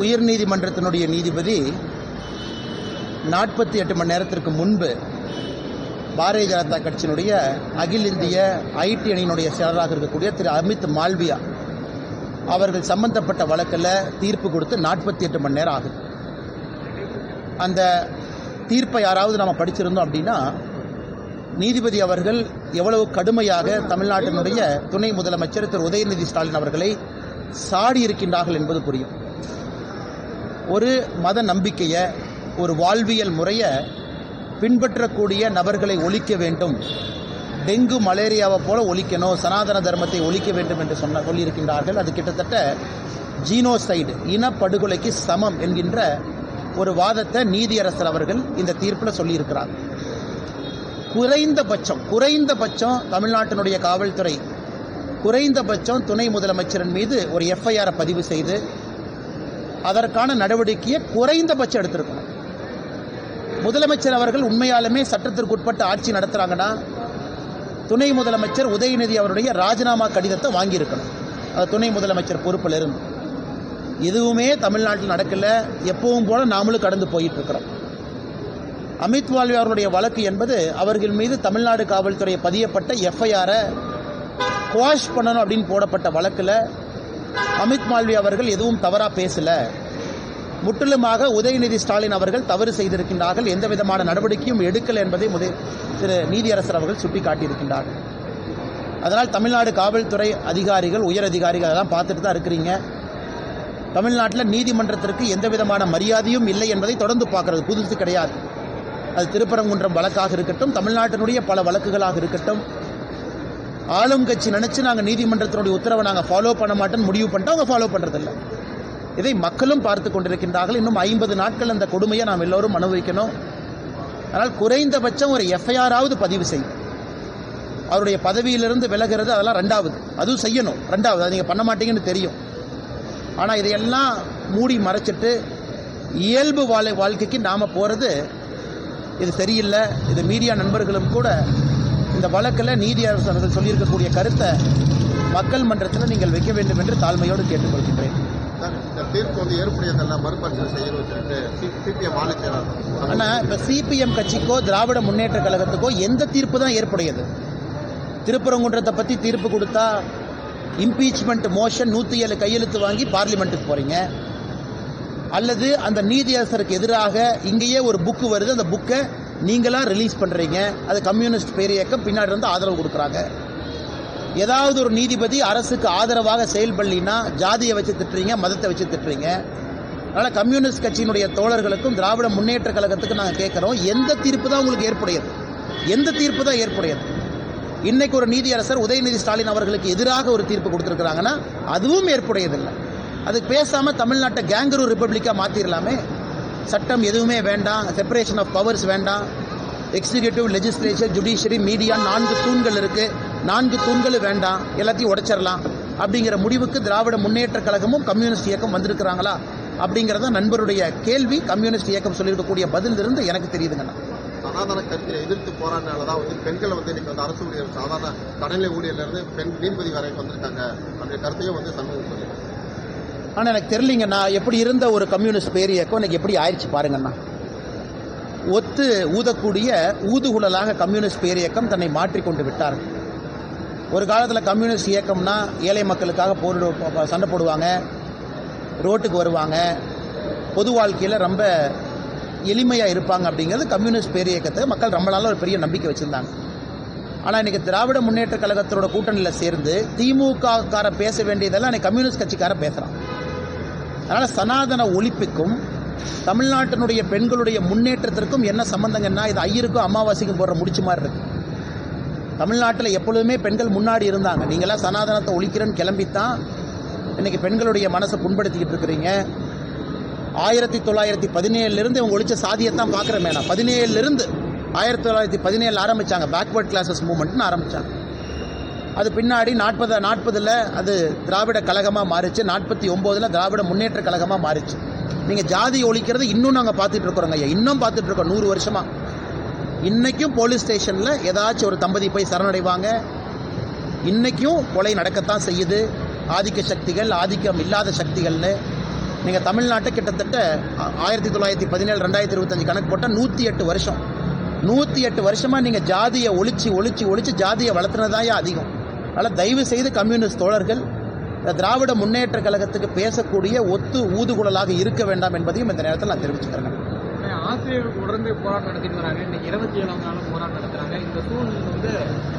உயர்நீதிமன்றத்தினுடைய நீதிபதி நாற்பத்தி எட்டு மணி நேரத்திற்கு முன்பு பாரதிய ஜனதா கட்சியினுடைய அகில இந்திய ஐடி அணியினுடைய செயலராக இருக்கக்கூடிய திரு அமித் மால்வியா அவர்கள் சம்பந்தப்பட்ட வழக்கில் தீர்ப்பு கொடுத்து நாற்பத்தி எட்டு மணி நேரம் ஆகுது. அந்த தீர்ப்பை யாராவது நம்ம படிச்சிருந்தோம் அப்படின்னா நீதிபதி அவர்கள் எவ்வளவு கடுமையாக தமிழ்நாட்டினுடைய துணை முதலமைச்சர் திரு உதயநிதி ஸ்டாலின் அவர்களை சாடி இருக்கின்றார்கள் என்பது புரியும். ஒரு மத நம்பிக்கையை ஒரு வாழ்வியல் முறையை பின்பற்றக்கூடிய நபர்களை ஒழிக்க வேண்டும். டெங்கு மலேரியாவை போல ஒழிக்கணும் சனாதன தர்மத்தை ஒழிக்க வேண்டும் என்று சொன்ன சொல்லியிருக்கின்றார்கள். அது கிட்டத்தட்ட ஜீனோசைடு இனப்படுகொலைக்கு சமம் என்கின்ற ஒரு வாதத்தை நீதியரசர் அவர்கள் இந்த தீர்ப்பில் சொல்லியிருக்கிறார். குறைந்தபட்சம் குறைந்தபட்சம் தமிழ்நாட்டினுடைய காவல்துறை குறைந்தபட்சம் துணை முதலமைச்சரின் மீது ஒரு எஃப்ஐஆரை பதிவு செய்து அதற்கான நடவடிக்கையை குறைந்தபட்சம் எடுத்திருக்கணும். முதலமைச்சர் அவர்கள் உண்மையாலுமே சட்டத்திற்குட்பட்ட ஆட்சி நடத்துகிறாங்கன்னா துணை முதலமைச்சர் உதயநிதி அவருடைய ராஜினாமா கடிதத்தை வாங்கியிருக்கணும். அது துணை முதலமைச்சர் பொறுப்பில் இருந்து எதுவுமே தமிழ்நாட்டில் நடக்கலை. எப்பவும் போல நாமளும் கடந்து போயிட்டு இருக்கிறோம் அமித் மால்வியா அவருடைய வழக்கு என்பது அவர்கள் மீது தமிழ்நாடு காவல்துறை பதியப்பட்ட எஃப்ஐஆரை குவாஷ் பண்ணணும் அப்படின்னு போடப்பட்ட வழக்கில் அமித் மால்வி அவர்கள் எதுவும் தவறாக பேசலை. முற்றிலுமாக உதயநிதி ஸ்டாலின் அவர்கள் தவறு செய்திருக்கின்றார்கள். எந்த விதமான நடவடிக்கையும் எடுக்கலை என்பதை முத திரு நீதியரசர் அவர்கள் சுட்டிக்காட்டியிருக்கின்றார்கள் அதனால் தமிழ்நாடு காவல்துறை அதிகாரிகள் உயர் அதிகாரிகள் அதெல்லாம் பார்த்துட்டு தான் இருக்கிறீங்க. தமிழ்நாட்டில் நீதிமன்றத்திற்கு எந்த விதமான மரியாதையும் இல்லை என்பதை தொடர்ந்து பார்க்கறது. புதுசு கிடையாது. அது திருப்பரங்குன்றம் வழக்காக இருக்கட்டும் தமிழ்நாட்டினுடைய பல வழக்குகளாக இருக்கட்டும் ஆளும் கட்சி நினைச்சு நாங்கள் நீதிமன்றத்தினுடைய உத்தரவை நாங்கள் ஃபாலோ பண்ண மாட்டோம்னு முடிவு பண்ணிட்டோம் அவங்க ஃபாலோ பண்ணுறதில்ல இதை மக்களும் பார்த்து கொண்டிருக்கின்றார்கள். இன்னும் ஐம்பது நாட்கள் அந்த கொடுமையை நாம் எல்லோரும் அனுபவிக்கணும். ஆனால் குறைந்தபட்சம் ஒரு எஃப்ஐஆராவது பதிவு செய்யும். அவருடைய பதவியிலிருந்து விலகிறது அதெல்லாம் ரெண்டாவது. அதுவும் செய்யணும். ரெண்டாவது. அது நீங்கள் பண்ண மாட்டீங்கன்னு தெரியும். ஆனால் இதையெல்லாம் மூடி மறைச்சிட்டு இயல்பு வாழை வாழ்க்கைக்கு நாம் போகிறது இது சரியில்லை. இது மீடியா நண்பர்களும் கூட இந்த வழக்கில் நீதியரசர்கள் சொல்லியிருக்கக்கூடிய கருத்தை மக்கள் மன்றத்தில் நீங்கள் வைக்க வேண்டும் என்று தாழ்மையோடு கேட்டுக்கொள்கின்றேன். தீர்ப்பு வந்து ஏற்புடையதெல்லாம் மறுபரிசீலனை செய்யணும்னு சொல்லிட்டு சிபிஎம் மாநில செயலாளர் ஆனால் இப்போ சிபிஎம் கட்சிக்கோ திராவிட முன்னேற்ற கழகத்துக்கோ எந்த தீர்ப்பு தான் ஏற்புடையது? திருப்பரங்குன்றத்தை பற்றி தீர்ப்பு கொடுத்தா இம்பீச்மெண்ட் மோஷன் நூற்றி ஏழு கையெழுத்து வாங்கி பார்லிமெண்ட்டுக்கு போகிறீங்க அல்லது அந்த நீதியரசருக்கு எதிராக இங்கேயே ஒரு புக்கு வருது அந்த புக்கை நீங்களாக ரிலீஸ் பண்ணுறீங்க அது கம்யூனிஸ்ட் பேரியக்கம் பின்னாடி இருந்து ஆதரவு கொடுக்குறாங்க. ஏதாவது ஒரு நீதிபதி அரசுக்கு ஆதரவாக செயல்படலினா ஜாதியை வச்சு திட்டுறீங்க மதத்தை வச்சு திட்டுறீங்க. அதனால் கம்யூனிஸ்ட் கட்சியினுடைய தோழர்களுக்கும் திராவிட முன்னேற்ற கழகத்துக்கு நாங்கள் கேட்குறோம் எந்த தீர்ப்பு தான் உங்களுக்கு ஏற்புடையது? எந்த தீர்ப்பு தான் ஏற்புடையது? இன்னைக்கு ஒரு நீதியரசர் உதயநிதி ஸ்டாலின் அவர்களுக்கு எதிராக ஒரு தீர்ப்பு கொடுத்துருக்குறாங்கன்னா அதுவும் ஏற்புடையதில்லை. அதுக்கு பேசாமல் தமிழ்நாட்டை கேங்கரூர் ரிப்பப்ளிக்காக மாற்றிடலாமே சட்டம் எதுவுமே வேண்டாம். செப்பரேஷன் ஆஃப் பவர்ஸ் வேண்டாம். எக்ஸிகியூட்டிவ் லெஜிஸ்லேச்சர் ஜுடிஷியரி மீடியா நான்கு தூண்கள் இருக்குது நான்கு தூண்களும் வேண்டாம். எல்லாத்தையும் உடைச்சிடலாம். அப்படிங்கிற முடிவுக்கு திராவிட முன்னேற்ற கழகமும் கம்யூனிஸ்ட் இயக்கம் வந்திருக்கிறாங்களா? அப்படிங்கிறத நண்பருடைய கேள்வி கம்யூனிஸ்ட் இயக்கம் சொல்லியிருக்கக்கூடிய பதில் இருந்து எனக்கு தெரியுதுங்கண்ணா. சனாதன கருத்தை எதிர்த்து போராடினால தான் வந்து பெண்களை வந்து இன்னைக்கு வந்து அரசு ஊழியர் சாதாரண கடநிலை ஊழியர்லேருந்து பெண் நீதிபதி வரைக்கும் வந்திருக்காங்க அப்படின்ற கருத்தையும் வந்து சமூகம் சொல்லியிருக்காங்க ஆனால் எனக்கு தெரியலிங்கண்ணா எப்படி இருந்த ஒரு கம்யூனிஸ்ட் பேர் இயக்கம் எனக்கு எப்படி ஆயிடுச்சு பாருங்கண்ணா. ஒத்து ஊதக்கூடிய ஊதுகுழலாக கம்யூனிஸ்ட் பேர் இயக்கம் தன்னை மாற்றிக்கொண்டு விட்டார் ஒரு காலத்தில் கம்யூனிஸ்ட் இயக்கம்னா ஏழை மக்களுக்காக போரிடு சண்டை போடுவாங்க ரோட்டுக்கு வருவாங்க. பொது வாழ்க்கையில் ரொம்ப எளிமையாக இருப்பாங்க அப்படிங்கிறது கம்யூனிஸ்ட் பேர் இயக்கத்தை மக்கள் ரொம்ப நாளாக ஒரு பெரிய நம்பிக்கை வச்சுருந்தாங்க. ஆனால் இன்றைக்கி திராவிட முன்னேற்ற கழகத்தோட கூட்டணியில் சேர்ந்து திமுக பேச வேண்டியதெல்லாம் இன்னைக்கு கம்யூனிஸ்ட் கட்சிக்கார பேசுகிறான் அதனால் சனாதன ஒழிப்புக்கும் தமிழ்நாட்டினுடைய பெண்களுடைய முன்னேற்றத்திற்கும் என்ன சம்பந்தங்கன்னா இது ஐயருக்கும் அமாவாசைக்கும் போடுற முடிச்சு மாதிரி இருக்கு. தமிழ்நாட்டில் எப்பொழுதுமே பெண்கள் முன்னாடி இருந்தாங்க. நீங்களாம் சனாதனத்தை ஒழிக்கிறேன்னு கிளம்பித்தான் இன்னைக்கு பெண்களுடைய மனசை புண்படுத்திக்கிட்டு இருக்கிறீங்க. ஆயிரத்தி தொள்ளாயிரத்தி பதினேழுலேருந்து இவங்க ஒழிச்ச சாதியத்தான் பார்க்குறேன் மேடம் பதினேழுலேருந்து ஆயிரத்தி தொள்ளாயிரத்தி பதினேழில் ஆரம்பித்தாங்க பேக்வர்ட் கிளாஸஸ் மூவ்மெண்ட்னு ஆரம்பித்தாங்க அது பின்னாடி நாற்பது நாற்பதில் அது திராவிட கழகமாக மாறிச்சு. நாற்பத்தி ஒம்போதில் திராவிட முன்னேற்ற கழகமாக மாறிச்சு. நீங்கள் ஜாதி ஒழிக்கிறது இன்னும் நாங்கள் பார்த்துட்டு இருக்கிறோங்க ஐயா. இன்னும் பார்த்துட்டு இருக்கோம் நூறு வருஷமாக இன்றைக்கும் போலீஸ் ஸ்டேஷனில் ஏதாச்சும் ஒரு தம்பதி போய் சரணடைவாங்க. இன்றைக்கும் கொலை நடக்கத்தான் செய்யுது. ஆதிக்க சக்திகள் ஆதிக்கம் இல்லாத சக்திகள்னு. நீங்கள் தமிழ்நாட்டை கிட்டத்தட்ட ஆயிரத்தி தொள்ளாயிரத்தி பதினேழு ரெண்டாயிரத்தி இருபத்தஞ்சு கணக்கு போட்டால் நூற்றி எட்டு வருஷம். நூற்றி எட்டு வருஷமாக நீங்கள் ஜாதியை ஒழிச்சு ஒழிச்சு ஒழிச்சு ஜாதியை வளர்த்துனதாயா அதிகம். அதனால் தயவு செய்து கம்யூனிஸ்ட் தோழர்கள் திராவிட முன்னேற்ற கழகத்துக்கு பேசக்கூடிய ஒத்து ஊதுகுழலாக இருக்க வேண்டாம் என்பதையும் இந்த நேரத்தில் நான் தெரிவிச்சுக்கிறேன். ஆசிரியர்கள் தொடர்ந்து போராட்டம் நடத்திட்டு வராங்க. இன்னைக்கு இருபத்தி ஏழாம் நாளும் போராட்டம் நடத்துறாங்க. இந்த சூழ்நிலை வந்து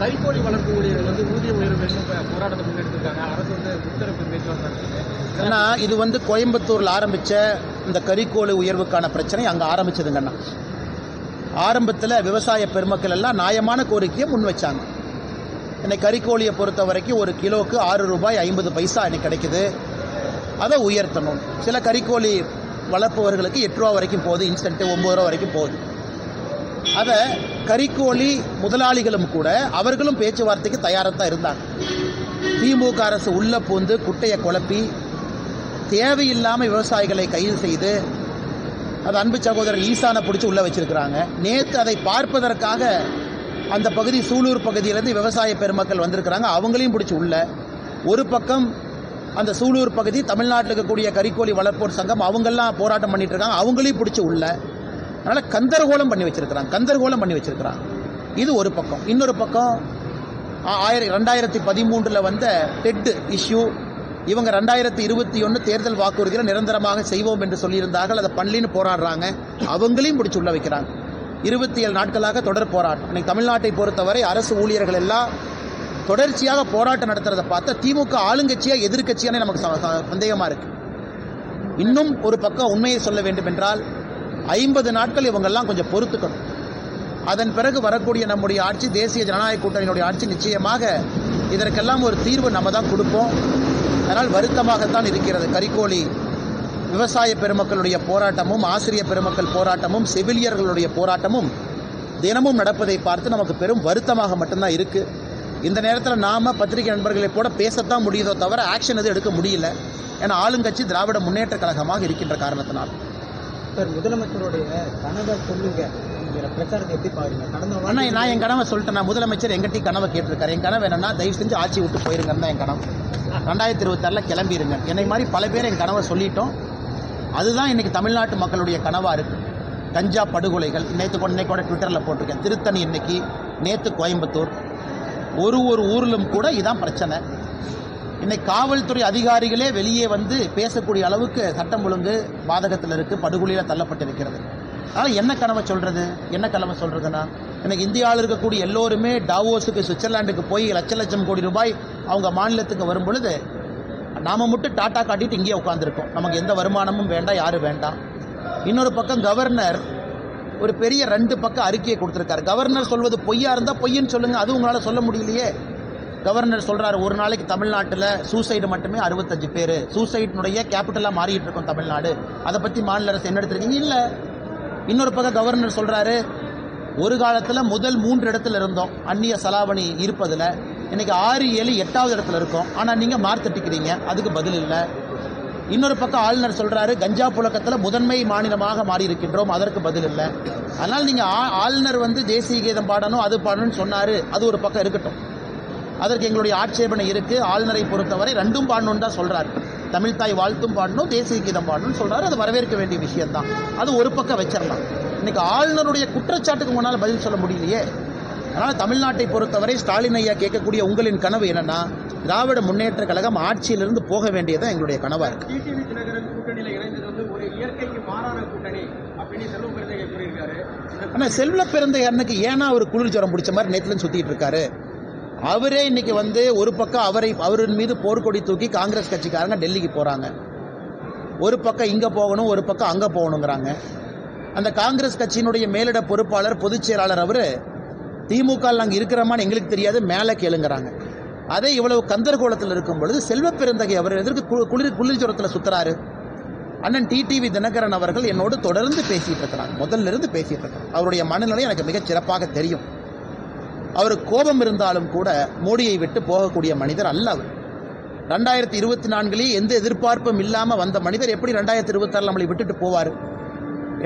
கைகோழி வளர்ப்பு ஊழியர்கள் வந்து ஊதிய உயர்வு போராட்டத்தை முன்னெடுத்திருக்காங்க. அரசு வந்து உத்தரவு பேச்சுவார்த்தை நடத்துது ஏன்னா இது வந்து கோயம்புத்தூரில் ஆரம்பித்த இந்த கறிக்கோழி உயர்வுக்கான பிரச்சனை அங்கே ஆரம்பிச்சதுங்கண்ணா. ஆரம்பத்தில் விவசாய பெருமக்கள் எல்லாம் நியாயமான கோரிக்கையை முன் வச்சாங்க இன்னைக்கு கறிக்கோழியை பொறுத்த வரைக்கும் ஒரு கிலோவுக்கு ஆறு ரூபாய் ஐம்பது பைசா இன்னைக்கு கிடைக்குது. அதை உயர்த்தணும். சில கறிக்கோழி வளர்ப்பவர்களுக்கு எட்டு ரூபா வரைக்கும் போகுது இன்ஸ்டன்ட்டு ஒம்பது ரூபா வரைக்கும் போகுது. அதை கறிக்கோழி முதலாளிகளும் கூட அவர்களும் பேச்சுவார்த்தைக்கு தயாராக தான் இருந்தாங்க. திமுக அரசு உள்ளே பூந்து குட்டையை குழப்பி தேவையில்லாமல் விவசாயிகளை கைது செய்து அது அன்பு சகோதரர் ஈசானை பிடிச்சி உள்ள வச்சிருக்கிறாங்க. நேற்று அதை பார்ப்பதற்காக அந்த பகுதி சூலூர் பகுதியிலேருந்து விவசாய பெருமக்கள் வந்திருக்கிறாங்க. அவங்களையும் பிடிச்சி உள்ள ஒரு பக்கம் அந்த சூலூர் பகுதி தமிழ்நாட்டில் இருக்கக்கூடிய கறிக்கோழி வளர்ப்போர் சங்கம் அவங்கெல்லாம் போராட்டம் பண்ணிட்டு இருக்காங்க. அவங்களையும் பிடிச்சி உள்ள அதனால் கந்தர்கோலம் பண்ணி வச்சிருக்கிறாங்க. கந்தர்கோலம் பண்ணி வச்சிருக்கிறாங்க. இது ஒரு பக்கம். இன்னொரு பக்கம் ஆயிரம் ரெண்டாயிரத்தி பதிமூன்றில் வந்த டெட்டு இஷ்யூ இவங்க ரெண்டாயிரத்தி இருபத்தி ஒன்று தேர்தல் வாக்குறுதியில் நிரந்தரமாக செய்வோம் என்று சொல்லியிருந்தார்கள். அதை பண்ணலின்னு போராடுறாங்க. அவங்களையும் பிடிச்சி உள்ள வைக்கிறாங்க. இருபத்தி ஏழு நாட்களாக தொடர் போராட்டம். இன்னைக்கு தமிழ்நாட்டை பொறுத்தவரை அரசு ஊழியர்கள் எல்லாம் தொடர்ச்சியாக போராட்டம் நடத்துறதை பார்த்தா திமுக ஆளுங்கட்சியா எதிர்கட்சியானே நமக்கு ச- சந்தேகமா இருக்கு. இன்னும் ஒரு பக்கம் உண்மையை சொல்ல வேண்டும் என்றால் ஐம்பது நாட்கள் இவங்கெல்லாம் கொஞ்சம் பொறுத்துக்கணும். அதன் பிறகு வரக்கூடிய நம்முடைய ஆட்சி தேசிய ஜனநாயக கூட்டணியினுடைய ஆட்சி நிச்சயமாக இதற்கெல்லாம் ஒரு தீர்வு நம்ம தான் கொடுப்போம். அதனால் வருத்தமாகத்தான் இருக்கிறது. கரிக்கோழி விவசாய பெருமக்களுடைய போராட்டமும் ஆசிரியர் பெருமக்கள் போராட்டமும் செவிலியர்களுடைய போராட்டமும் தினமும் நடப்பதை பார்த்து நமக்கு பெரும் வருத்தமாக மட்டும்தான் இருக்கு. இந்த நேரத்தில் நாம பத்திரிகை நண்பர்களைப் போல பேசத்தான் முடியுதோ தவிர ஆக்ஷன் எதுவும் எடுக்க முடியல. ஏன்னா ஆளுங்கட்சி திராவிட முன்னேற்ற கழகமாக இருக்கின்ற காரணத்தினால். சார் முதலமைச்சருடைய கனவை சொல்லுங்க. பிரச்சாரத்தை எப்படி பாருங்க? கடந்த அண்ணா நான் என் கனவை சொல்லிட்டேன். நான் முதலமைச்சர் எங்கிட்ட கனவை கேட்டிருக்காரு. என் கனவு என்னன்னா தயவு செஞ்சு ஆட்சி விட்டு போயிருங்கன்னு தான் என் கனவு. ரெண்டாயிரத்தி இருபத்தாறில் கிளம்பிடுங்க என்னை மாதிரி பல பேர் என் கனவை சொல்லிட்டோம். அதுதான் இன்னைக்கு தமிழ்நாட்டு மக்களுடைய கனவா இருக்கு. கஞ்சா படுகொலைகள் நேற்று கூட இன்னைக்கு கூட ட்விட்டரில் போட்டிருக்கேன். திருத்தணி இன்னைக்கு நேற்று கோயம்புத்தூர். ஒரு ஒரு ஊரிலும் கூட இதான் பிரச்சனை. இன்னைக்கு காவல்துறை அதிகாரிகளே வெளியே வந்து பேசக்கூடிய அளவுக்கு சட்டம் ஒழுங்கு பாதகத்தில் இருக்கு படுகொலையில் தள்ளப்பட்டிருக்கிறது. அதனால் என்ன கனவை சொல்கிறது என்ன கனவை சொல்கிறதுன்னா இன்னைக்கு இந்தியாவில் இருக்கக்கூடிய எல்லோருமே டாவோஸுக்கு சுவிட்சர்லாண்டுக்கு போய் லட்ச லட்சம் கோடி ரூபாய் அவங்க மாநிலத்துக்கு வரும் பொழுது நாம் மட்டும் டாட்டா காட்டிட்டு இங்கேயே உட்காந்துருக்கோம் நமக்கு எந்த வருமானமும் வேண்டாம் யாரும் வேண்டாம். இன்னொரு பக்கம் கவர்னர் ஒரு பெரிய ரெண்டு பக்கம் அறிக்கையை கொடுத்துருக்காரு. கவர்னர் சொல்வது பொய்யா இருந்தால் பொய்ன்னு சொல்லுங்கள் அது உங்களால் சொல்ல முடியலையே. கவர்னர் சொல்கிறார் ஒரு நாளைக்கு தமிழ்நாட்டில் சூசைடு மட்டுமே அறுபத்தஞ்சு பேர். சூசைடினுடைய கேபிட்டலாக மாறிட்டு இருக்கோம் தமிழ்நாடு. அதை பற்றி மாநில அரசு என்ன எடுத்துருக்கீங்க இல்லை. இன்னொரு பக்கம் கவர்னர் சொல்கிறாரு ஒரு காலத்தில் முதல் மூன்று இடத்துல இருந்தோம். அந்நிய செலாவணி இருப்பதில். இன்னைக்கு ஆறு ஏழு எட்டாவது இடத்துல இருக்கோம். ஆனால் நீங்கள் மார்த்தட்டிக்கிறீங்க அதுக்கு பதில் இல்லை. இன்னொரு பக்கம் ஆளுநர் சொல்கிறாரு கஞ்சா புழக்கத்தில் முதன்மை மாநிலமாக மாறி இருக்கின்றோம் அதற்கு பதில் இல்லை. அதனால் நீங்கள் ஆ- ஆளுநர் வந்து தேசிய கீதம் பாடணும் அது பாடணும்னு சொன்னார். அது ஒரு பக்கம் இருக்கட்டும். அதற்கு எங்களுடைய ஆட்சேபனை இருக்குது ஆளுநரை பொறுத்தவரை ரெண்டும் பாடணும்னு தான் சொல்கிறார் தமிழ் தாய் வாழ்த்தும் பாடணும் தேசிய கீதம் பாடணும்னு சொல்கிறாரு அது வரவேற்க வேண்டிய விஷயம்தான். அது ஒரு பக்கம் வச்சிடலாம். இன்றைக்கி ஆளுநருடைய குற்றச்சாட்டுக்கு முன்னால் பதில் சொல்ல முடியலையே. அதனால் தமிழ்நாட்டை பொறுத்தவரை ஸ்டாலின் ஐயா கேட்கக்கூடிய உங்களின் கனவு என்னன்னா திராவிட முன்னேற்ற கழகம் ஆட்சியிலிருந்து போக வேண்டியது எங்களுடைய கனவா இருக்கு. ஆனால் செல்வ பிறந்த அண்ணனுக்கு ஏன்னா அவர் குளிர் ஜுரம் பிடிச்ச மாதிரி நேற்றுல சுத்திட்டு இருக்காரு. அவரே இன்னைக்கு வந்து ஒரு பக்கம் அவரை அவரின் மீது போர்க்கொடி தூக்கி காங்கிரஸ் கட்சிக்காரங்க டெல்லிக்கு போறாங்க. ஒரு பக்கம் இங்க போகணும் ஒரு பக்கம் அங்க போகணுங்கிறாங்க. அந்த காங்கிரஸ் கட்சியினுடைய மேலிட பொறுப்பாளர் பொதுச் செயலாளர் அவரு திமுக நாங்கள் இருக்கிறோமான்னு எங்களுக்கு தெரியாது மேலே கேளுங்கிறாங்க. அதே இவ்வளவு கந்தர்கோலத்தில் இருக்கும் பொழுது செல்வப்பெருந்தகை அவர் எதற்கு குளிர் குளிர் சுற்றுறாரு அண்ணன் டிடிவி தினகரன் அவர்கள் என்னோடு தொடர்ந்து பேசிகிட்டு இருக்கிறாங்க முதல்ல இருந்து பேசிகிட்டு இருக்கிறாங்க அவருடைய மனநிலை எனக்கு மிகச் சிறப்பாக தெரியும். அவர் கோபம் இருந்தாலும் கூட மோடியை விட்டு போகக்கூடிய மனிதர் அல்ல அவர். ரெண்டாயிரத்தி இருபத்தி நான்கிலேயே எந்த எதிர்பார்ப்பும் இல்லாமல் வந்த மனிதர் எப்படி ரெண்டாயிரத்தி இருபத்தாறு நம்மளை விட்டுட்டு போவார்?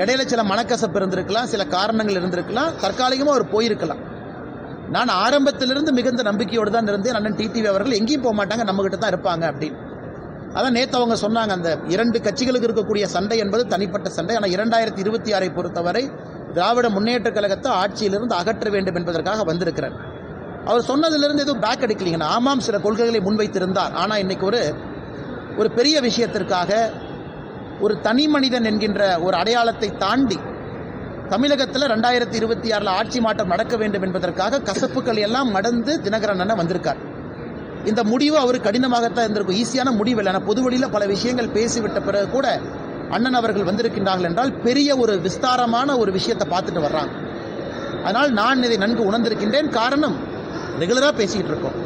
இடையில சில மனக்கசப்பு இருந்திருக்கலாம் சில காரணங்கள் இருந்திருக்கலாம் தற்காலிகமாக அவர் போயிருக்கலாம். நான் ஆரம்பத்திலிருந்து மிகுந்த நம்பிக்கையோடு தான் இருந்தேன். அண்ணன் டிடிவி அவர்கள் எங்கேயும் போக மாட்டாங்க நம்ம கிட்ட தான் இருப்பாங்க அப்படின்னு. அதான் நேற்று அவங்க சொன்னாங்க அந்த இரண்டு கட்சிகளுக்கு இருக்கக்கூடிய சண்டை என்பது தனிப்பட்ட சண்டை. ஆனால் இரண்டாயிரத்தி இருபத்தி ஆறை பொறுத்தவரை திராவிட முன்னேற்ற கழகத்தை ஆட்சியிலிருந்து அகற்ற வேண்டும் என்பதற்காக வந்திருக்கிறார் அவர் சொன்னதிலிருந்து எதுவும் பேக் அடிக்கலீங்க ஆமாம் சில கொள்கைகளை முன்வைத்திருந்தார். ஆனால் இன்னைக்கு ஒரு ஒரு பெரிய விஷயத்திற்காக ஒரு தனி மனிதன் என்கின்ற ஒரு அடையாளத்தை தாண்டி தமிழகத்தில் ரெண்டாயிரத்தி இருபத்தி ஆறில் ஆட்சி மாற்றம் நடக்க வேண்டும் என்பதற்காக கசப்புகள் எல்லாம் மடந்து தினகரன் அண்ணன் வந்திருக்கார். இந்த முடிவு அவர் கடினமாகத்தான் இருந்திருக்கும். ஈஸியான முடிவு இல்லை. ஆனால் பொதுவெளியில் பல விஷயங்கள் பேசிவிட்ட பிறகு கூட அண்ணன் அவர்கள் வந்திருக்கின்றார்கள் என்றால் பெரிய ஒரு விஸ்தாரமான ஒரு விஷயத்தை பார்த்துட்டு வர்றாங்க. அதனால் நான் இதை நன்கு உணர்ந்திருக்கின்றேன். காரணம் ரெகுலராக பேசிக்கிட்டு இருக்கோம்.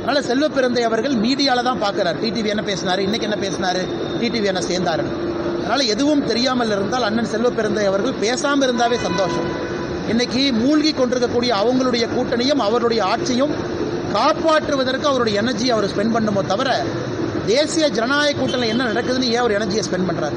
அதனால் செல்வ பிறந்தை அவர்கள் மீடியாவில் தான் பார்க்குறாரு. டிடிவி என்ன பேசினார்? இன்றைக்கி என்ன பேசினார்? டிடிவி என்ன சேர்ந்தாருன்னு. அதனால் எதுவும் தெரியாமல் இருந்தால் அண்ணன் செல்வ பிறந்தை அவர்கள் பேசாமல் இருந்தாவே சந்தோஷம். இன்னைக்கு மூழ்கி கொண்டிருக்கக்கூடிய அவங்களுடைய கூட்டணியும் அவருடைய ஆட்சியும் காப்பாற்றுவதற்கு அவருடைய எனர்ஜி அவர் ஸ்பெண்ட் பண்ணுமோ தவிர தேசிய ஜனநாயக கூட்டணியில் என்ன நடக்குதுன்னு ஏன் அவர் எனர்ஜியை ஸ்பெண்ட் பண்ணுறாரு